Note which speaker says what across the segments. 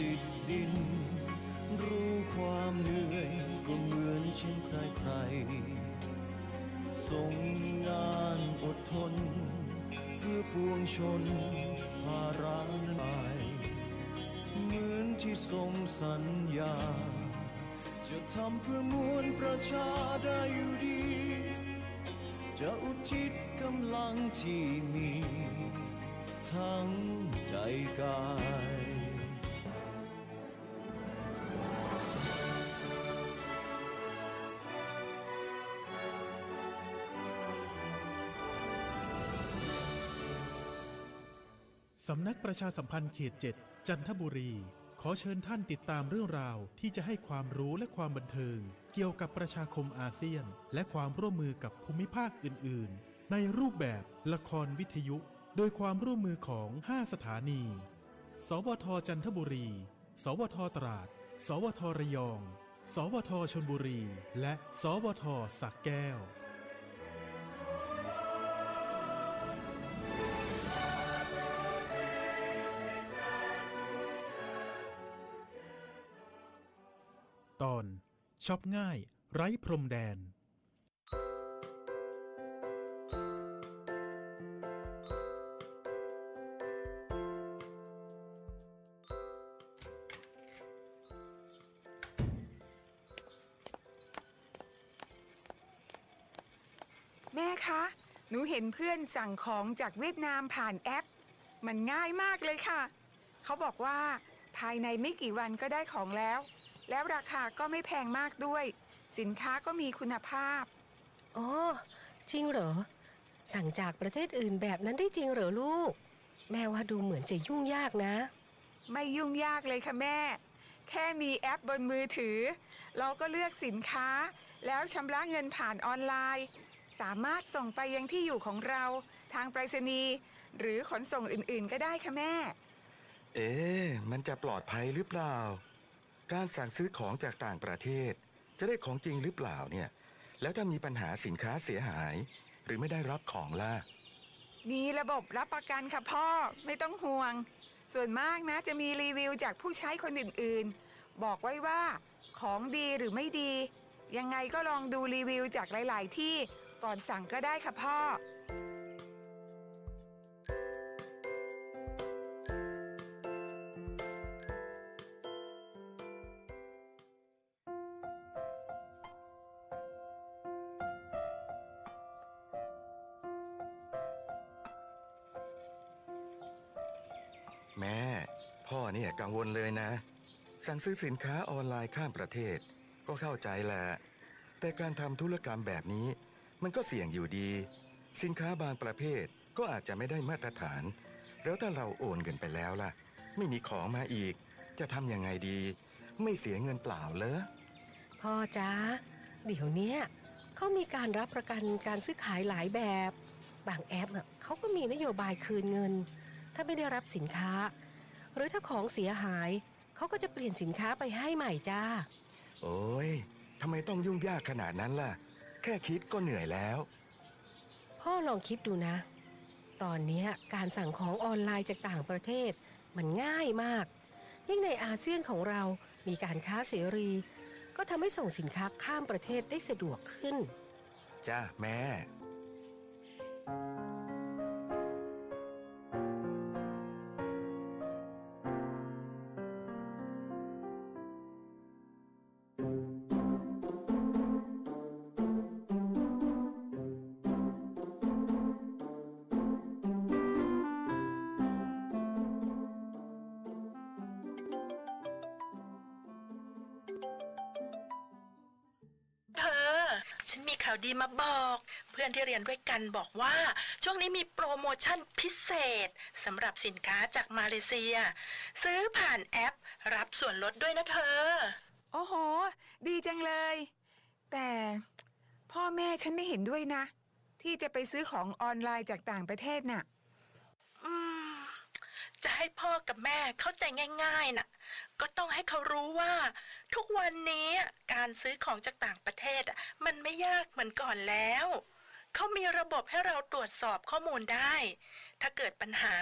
Speaker 1: ติดดิน รู้ความเหนื่อยก็เหมือนเช่นใครใครส่งงานอดทน เพื่อปวงชนภาระนายเหมือนที่ทรงสัญญา จะทำเพื่อมวลประชาได้อยู่ดี จะอุทิศกำลังที่มี ทั้งใจกาย
Speaker 2: สำนักประชาสัมพันธ์เขต7จันทบุรี ขอเชิญท่านติดตามเรื่องราวที่จะให้ความรู้และความบันเทิง เกี่ยวกับประชาคมอาเซียน และความร่วมมือกับภูมิภาคอื่น ๆ ในรูปแบบละครวิทยุ โดยความร่วมมือของ 5 สถานี สวทจันทบุรี สวทตราด สวทระยอง สวทชนบุรี และ สวทสักแก้ว ตอนช็อปง่าย ไร้พรมแดน
Speaker 3: แม่คะ หนูเห็นเพื่อนสั่งของจากเวียดนามผ่านแอป มันง่ายมากเลยค่ะ เขาบอกว่าภายในไม่กี่วันก็ได้ของแล้ว แล้วราคาก็ไม่แพงมากด้วย สินค้าก็มีคุณภาพ
Speaker 4: อ๋อจริงเหรอ สั่งจากประเทศอื่นแบบนั้นได้จริงเหรอลูก แม่ว่าดูเหมือนจะยุ่งยากนะ
Speaker 3: ไม่ยุ่งยากเลยค่ะแม่ แค่มีแอปบนมือถือ เราก็เลือกสินค้า แล้วชำระเงินผ่านออนไลน์ สามารถส่งไปยังที่อยู่ของเรา ทางไปรษณีย์หรือขนส่งอื่นๆ ก็ได้ค่ะแม่
Speaker 5: เอ๊ะมันจะปลอดภัยหรือเปล่า การสั่งซื้อของจากต่างประเทศ จะได้ของจริงหรือเปล่าเนี่ย แล้วถ้ามีปัญหาสินค้าเสียหาย หรือไม่ได้รับของล่ะ
Speaker 3: มีระบบรับประกันค่ะพ่อไม่ต้องห่วง ส่วนมากนะจะมีรีวิวจากผู้ใช้คนอื่นๆ บอกไว้ว่าของดีหรือไม่ดี ยังไงก็ลองดูรีวิวจากหลาย ๆ ที่ก่อนสั่งก็ได้ค่ะพ่อ
Speaker 5: แม่ พ่อเนี่ยกังวลเลยนะ สั่งซื้อสินค้าออนไลน์ข้ามประเทศ ก็เข้าใจแหละ แต่การทำธุรกรรมแบบนี้ มันก็เสี่ยงอยู่ดี สินค้าบางประเภทก็อาจจะไม่ได้มาตรฐาน แล้วถ้าเราโอนเงินไปแล้วล่ะ ไม่มีของมาอีก จะทำยังไงดี ไม่เสียเงินเปล่าเหรอ
Speaker 4: พ่อจ้าเดี๋ยวเนี้ยเขามีการรับประกันการซื้อขายหลายแบบ บางแอปอะเขาก็มีนโยบายคืนเงิน ถ้าไม่ได้รับสินค้า หรือถ้าของเสียหายเขาก็จะเปลี่ยนสินค้าไปให้ใหม่จ้า
Speaker 5: โอ้ยทำไมต้องยุ่งยากขนาดนั้นล่ะ แค่คิดก็เหนื่อยแล้ว
Speaker 4: พ่อลองคิดดูนะ ตอนเนี้ยการสั่งของออนไลน์จากต่างประเทศ มันง่ายมาก ยิ่งในอาเซียนของเรามีการค้าเสรี ก็ทำให้ส่งสินค้าข้ามประเทศได้สะดวกขึ้น
Speaker 5: จ้าแม่
Speaker 6: ฉันมีข่าวดีมาบอก เพื่อนที่เรียนด้วยกันบอกว่า ช่วงนี้มีโปรโมชั่นพิเศษสำหรับสินค้าจากมาเลเซีย ซื้อผ่านแอป รับส่วนลดด้วยนะเธอ
Speaker 3: โอ้โห ดีจังเลย แต่พ่อแม่ฉันไม่เห็นด้วยนะ ที่จะไปซื้อของออนไลน์จากต่างประเทศน่ะ
Speaker 6: อืม จะให้พ่อกับแม่เข้าใจง่ายๆน่ะ ก็ต้องให้เขารู้ว่า ทุกวันนี้การซื้อของจากต่างประเทศอะมันไม่ยากเหมือนก่อนแล้ว เขามีระบบให้เราตรวจสอบข้อมูลได้ ถ้าเกิดปัญหา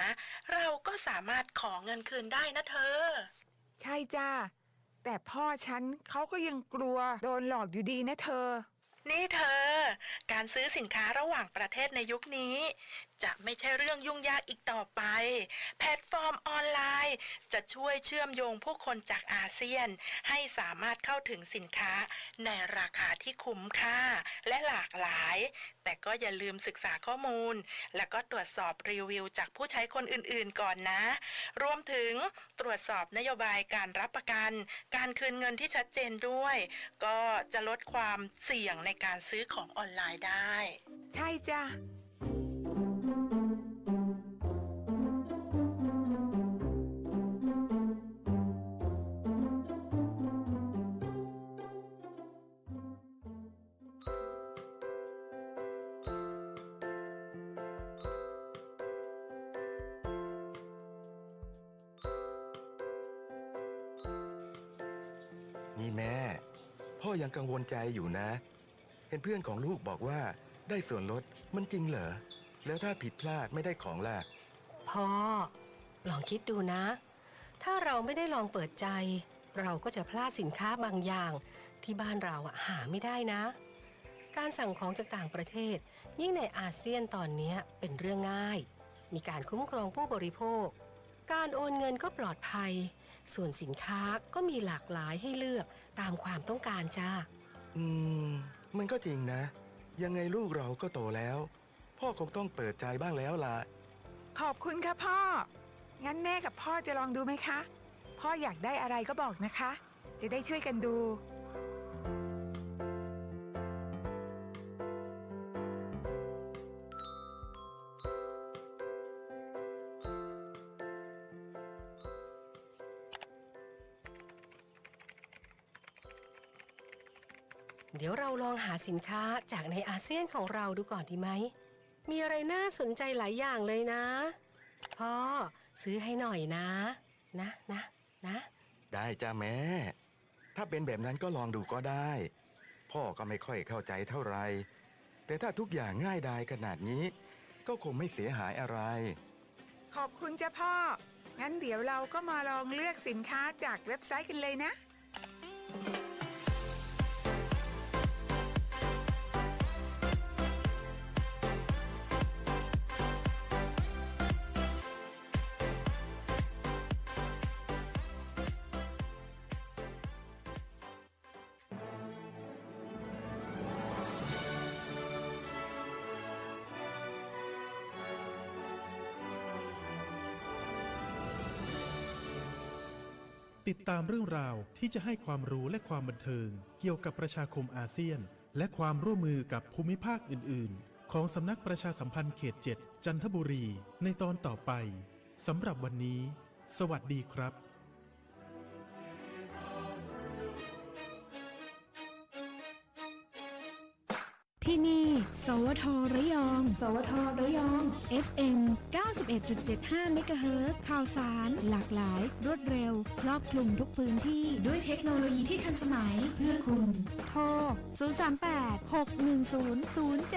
Speaker 6: เราก็สามารถขอเงินคืนได้นะเธอ
Speaker 3: ใช่จ้าแต่พ่อฉันเขาก็ยังกลัวโดนหลอกอยู่ดีนะเธอ
Speaker 6: นี่เธอ การซื้อสินค้าระหว่างประเทศในยุคนี้ จะไม่ใช่เรื่องยุ่งยากอีกต่อไป แพลตฟอร์มออนไลน์ จะช่วยเชื่อมโยงผู้คนจากอาเซียน ให้สามารถเข้าถึงสินค้าในราคาที่คุ้มค่าและหลากหลาย แต่ก็อย่าลืมศึกษาข้อมูล แล้วก็ตรวจสอบรีวิวจากผู้ใช้คนอื่นๆก่อนนะ รวมถึงตรวจสอบนโยบายการรับประกัน การคืนเงินที่ชัดเจนด้วย ก็จะลดความเสี่ยงในการซื้อของออนไลน์ได้
Speaker 3: ใช่จ้ะ
Speaker 5: นี่แม่ พ่อยังกังวลใจอยู่นะ เห็นเพื่อนของลูกบอกว่าได้ส่วนลดมันจริงเหรอ แล้วถ้าผิดพลาดไม่ได้ของล่ะ
Speaker 4: พ่อ ลองคิดดูนะ ถ้าเราไม่ได้ลองเปิดใจ เราก็จะพลาดสินค้าบางอย่าง ที่บ้านเราหาไม่ได้นะ การสั่งของจากต่างประเทศ ยิ่งในอาเซียนตอนนี้เป็นเรื่องง่าย มีการคุ้มครองผู้บริโภค การโอนเงินก็ปลอดภัย ส่วนสินค้าก็มีหลากหลายให้เลือกตามความต้องการจ้า
Speaker 5: อืม มันก็จริงนะ ยังไงลูกเราก็โตแล้ว พ่อคงต้องเปิดใจบ้างแล้วล่ะ
Speaker 3: ขอบคุณค่ะพ่อ งั้นแม่กับพ่อจะลองดูไหมคะ พ่ออยากได้อะไรก็บอกนะคะ จะได้ช่วยกันดู
Speaker 4: เดี๋ยวเราลองหาสินค้าจากในอาเซียนของเราดูก่อนดีไหม มีอะไรน่าสนใจหลายอย่างเลยนะ พ่อซื้อให้หน่อยนะ นะนะนะ
Speaker 5: ได้จ้าแม่ ถ้าเป็นแบบนั้นก็ลองดูก็ได้ พ่อก็ไม่ค่อยเข้าใจเท่าไหร่แต่ถ้าทุกอย่างง่ายดายขนาดนี้ ก็คงไม่เสียหายอะไร
Speaker 3: ขอบคุณจ้ะพ่อ งั้นเดี๋ยวเราก็มาลองเลือกสินค้าจากเว็บไซต์กันเลยนะ
Speaker 2: ติดตามเรื่องราวที่จะให้ความรู้และความบันเทิง เกี่ยวกับประชาคมอาเซียน และความร่วมมือกับภูมิภาคอื่น ๆ ของสำนักประชาสัมพันธ์เขต 7 จันทบุรี ในตอนต่อไปสำหรับวันนี้ สวัสดีครับ
Speaker 7: ที่นี่ สวทระยอง สวทระยอง FM 91.75เมกะเฮิรตซ์ข่าวสาร หลากหลาย รวดเร็ว ครอบคลุมทุกพื้นที่ ด้วยเทคโนโลยีที่ทันสมัยเพื่อคุณ โทร 038 610 07